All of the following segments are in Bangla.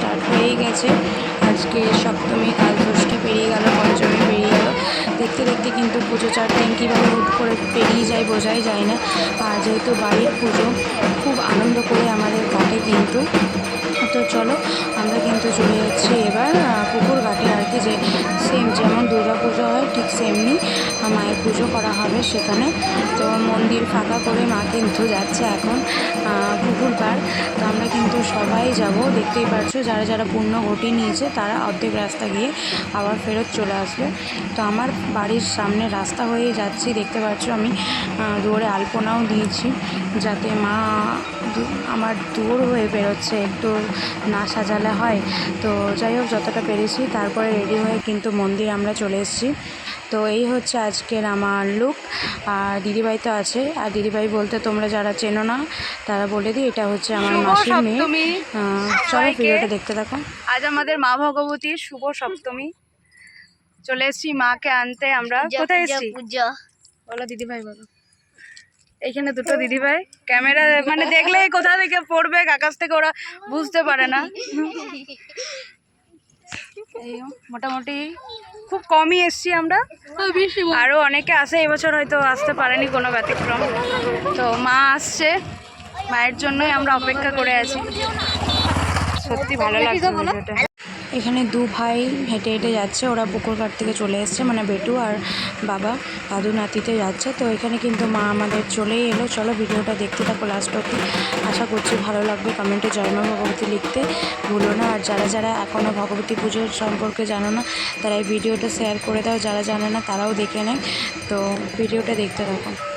স্টার্ট হয়েই গেছে। আজকে সপ্তমী কাল ষষ্ঠী পেরিয়ে গেল, পঞ্চমী পেরিয়ে গেল। দেখতে দেখতে কিন্তু পুজো চার দিন কীভাবে হুট করে পেরিয়ে যায় বোঝাই যায় না। আর যেহেতু বাড়ির পুজো, খুব আনন্দ করে আমাদের কাটে কিন্তু। তো চলো, আমরা কিন্তু চলে যাচ্ছি এবার পুজো করা হবে সেখানে। তো মন্দির ফাঁকা করে মা কিন্তু যাচ্ছে এখন পুকুর পার তো আমরা কিন্তু সবাই যাব। দেখতেই পারছ, যারা যারা পূর্ণ ঘটি নিয়েছে, তারা অর্ধেক রাস্তা গিয়ে আবার ফেরত চলে আসবে। তো আমার বাড়ির সামনে রাস্তা হয়ে যাচ্ছি, দেখতে পাচ্ছ আমি দুয়ারে আলপনাও দিয়েছি, যাতে মা আমার দূর হয়ে বেরোচ্ছে, একটু না সাজালে হয়। তো যাই হোক, যতটা পেরেছি, তারপরে রেডি হয়ে কিন্তু মন্দির আমরা চলে এসেছি। তো এই হচ্ছে আজকের আমার লুক আর দিদিভাই তো আছে। আর দিদিভাই বলতে তোমরা যারা চেনো না তারা বলে দিই এটা হচ্ছে আমার মাসির মেয়ে। চলো ভিডিওটা দেখতে থাকো। আজ আমাদের মা ভগবতীর শুভ সপ্তমী। চলে এসেছি মাকে আনতে। আমরা কোথায় এসেছি? পূজা। বলো দিদিভাই বলো। এইখানে দুটো দিদিভাই। ক্যামেরা মানে দেখলেই কোথা থেকে পড়বে আকাশ থেকে ওরা বুঝতে পারে না। এই মোটামুটি খুব কমই এসছি আমরা। আরও অনেকে আসে এবছর হয়তো আসতে পারেনি কোনো ব্যতিক্রম। তো মা আসছে মায়ের জন্যই আমরা অপেক্ষা করে আছি। সত্যি ভালো লাগছে ভিডিওটা। এখানে দু ভাই হেঁটে হেঁটে যাচ্ছে। ওরা পুকুর ঘাট থেকে চলে এসছে মানে বেটু আর বাবা, দাদু নাতিতে যাচ্ছে। তো এখানে কিন্তু মা আমাদের চলেই এলো। চলো ভিডিওটা দেখতে থাকো লাস্ট অব্দি আশা করছি ভালো লাগবে। কমেন্টে জয় মা ভগবতী লিখতে ভুলো না। আর যারা যারা এখনও ভগবতী পুজোর সম্পর্কে জানো না, তারা এই ভিডিওটা শেয়ার করে দাও। যারা জানে না, তারাও দেখে নেয়। তো ভিডিওটা দেখতে থাকো।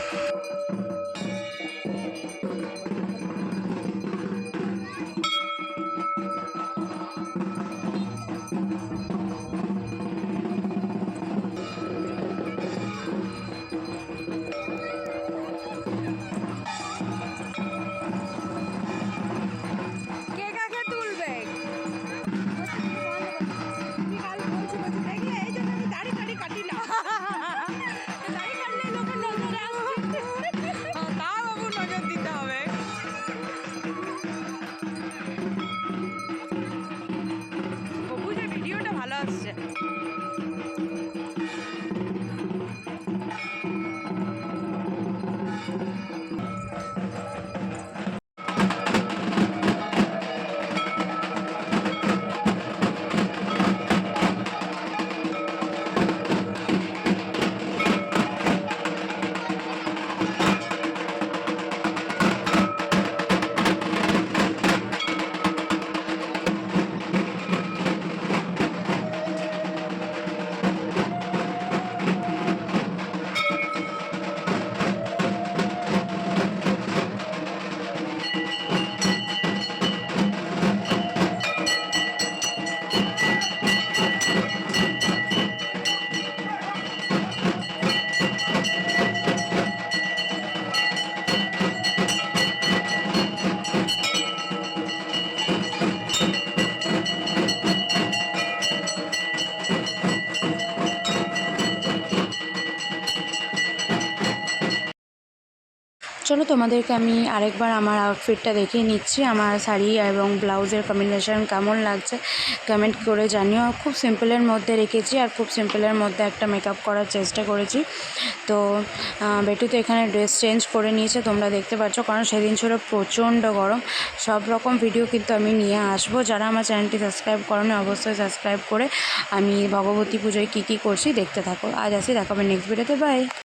ভিডিওটা ভালো চলো তোমাদেরকে আমি আরেকবার আমার আউটফিটটা দেখিয়ে নিচ্ছি। আমার শাড়ি এবং ব্লাউজের কম্বিনেশন কেমন লাগছে কমেন্ট করে জানিও। খুব সিম্পলের মধ্যে রেখেছি আর খুব সিম্পলের মধ্যে একটা মেকআপ করার চেষ্টা করেছি। তো বেটু তো এখানে ড্রেস চেঞ্জ করে নিয়েছে, তোমরা দেখতে পাচ্ছ, কারণ সেদিন ছিল প্রচণ্ড গরম। সব রকম ভিডিও কিন্তু আমি নিয়ে আসব। যারা আমার চ্যানেলটি সাবস্ক্রাইব করনি, অবশ্যই সাবস্ক্রাইব করে আমি ভগবতী পুজোয় কী কী করছি দেখতে থাকো। আজ আসি, দেখাবে নেক্সট ভিডিওতে বাই